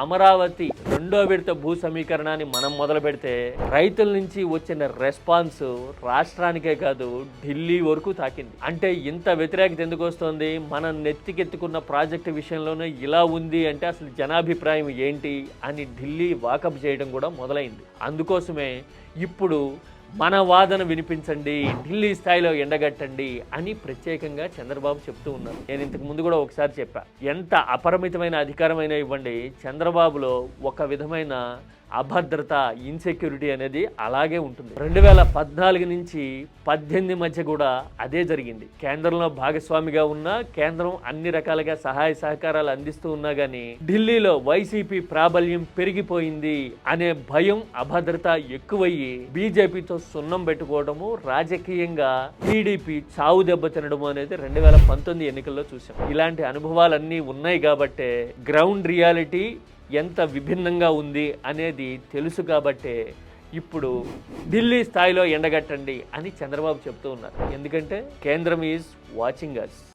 అమరావతి రెండో విడత భూ సమీకరణాన్ని మనం మొదలు పెడితే రైతుల నుంచి వచ్చిన రెస్పాన్స్ రాష్ట్రానికే కాదు ఢిల్లీ వరకు తాకింది. అంటే ఇంత వ్యతిరేకత ఎందుకు వస్తుంది? మనం నెత్తికెత్తుకున్న ప్రాజెక్టు విషయంలోనే ఇలా ఉంది అంటే అసలు జనాభిప్రాయం ఏంటి అని ఢిల్లీ వాకప్ చేయడం కూడా మొదలైంది. అందుకోసమే ఇప్పుడు మన వాదన వినిపించండి ఢిల్లీ స్థాయిలో ఎండగట్టండి అని ప్రత్యేకంగా చంద్రబాబు చెప్తూ ఉన్నారు. నేను ఇంతకు ముందు కూడా ఒకసారి చెప్పా ఎంత అపరిమితమైన అధికారమైన ఇవ్వండి చంద్రబాబులో ఒక విధమైన అభద్రత ఇన్సెక్యూరిటీ అనేది అలాగే ఉంటుంది. రెండు వేల పద్నాలుగు నుంచి పద్దెనిమిది మధ్య కూడా అదే జరిగింది. కేంద్రంలో భాగస్వామిగా ఉన్న కేంద్రం అన్ని రకాలుగా సహాయ సహకారాలు అందిస్తూ ఉన్నా కానీ ఢిల్లీలో వైసీపీ ప్రాబల్యం పెరిగిపోయింది అనే భయం అభద్రత ఎక్కువయ్యి బీజేపీతో సున్నం పెట్టుకోవడము రాజకీయంగా టీడీపీ చావు దెబ్బ తినడము అనేది రెండు వేల పంతొమ్మిది ఎన్నికల్లో చూసాం ఇలాంటి అనుభవాలన్నీ ఉన్నాయి కాబట్టే గ్రౌండ్ రియాలిటీ ఎంత విభిన్నంగా ఉంది అనేది తెలుసు కాబట్టే ఇప్పుడు ఢిల్లీ స్థాయిలో ఎండగట్టండి అని చంద్రబాబు చెప్తూ ఉన్నారు. ఎందుకంటే కేంద్రం ఈజ్ వాచింగ్ అస్